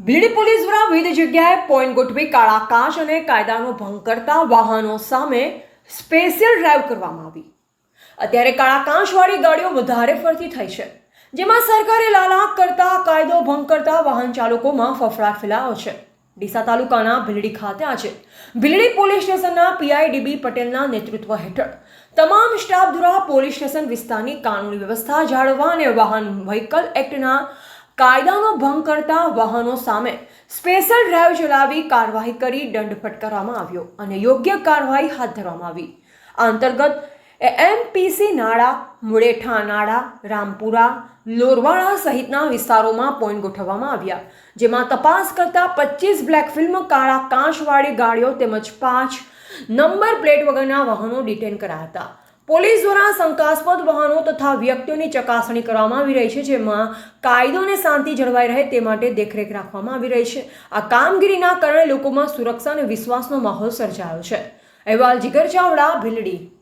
ભીડ પોલીસ દ્વારા વિવિધ જગ્યાએ પોઈન્ટ ગોઠવી કાળા કાચ અને કાયદાનો ભંગ કરતા વાહનો સામે સ્પેશિયલ ડ્રાઈવ કરવામાં આવી. અત્યારે કાળા કાચવાળી ગાડીઓ વધારે ફરતી થઈ છે. જેમાં સરકારે લાલાક કરતા, કાયદો ભંગ કરતા વાહન ચાલકોમાં ફફડાટ ફેલાયો છે. ડીસા તાલુકાના ભીલડી ખાતે આજે ભીલડી પોલીસ સ્ટેશનના પીઆઈડીબી પટેલના નેતૃત્વ હેઠળ તમામ સ્ટાફ દ્વારા પોલીસ સ્ટેશન વિસ્તારની કાનૂની વ્યવસ્થા જાળવવા અને વાહન વ્હીકલ એક્ટના કાયદાનો ભંગ કરતા વાહનો સામે સ્પેશિયલ ડ્રાઈવ ચલાવી કાર્યવાહી કરી દંડ ફટકારવામાં આવ્યો અને યોગ્ય કાર્યવાહી હાથ ધરવામાં આવી. આ અંતર્ગત એમપીસી નાળા મુળેઠા નાળા, રામપુરા, લોરવાડા સહિતના વિસ્તારોમાં પોઈન્ટ ગોઠવવામાં આવ્યા, જેમાં તપાસ કરતા પચીસ બ્લેક ફિલ્મ, કાળા કાંચવાળી ગાડીઓ તેમજ પાંચ નંબર પ્લેટ વગરના વાહનો ડિટેન કરાયા હતા. પોલીસ દ્વારા શંકાસ્પદ વાહનો તથા વ્યક્તિઓની ચકાસણી કરવામાં આવી રહી છે, જેમાં કાયદો અને શાંતિ જળવાઈ રહે તે માટે દેખરેખ રાખવામાં આવી રહી છે. આ કામગીરીના કારણે લોકોમાં સુરક્ષા અને વિશ્વાસનો માહોલ સર્જાયો છે. અહેવાલ જીગર ચાવડા, ભીલડી.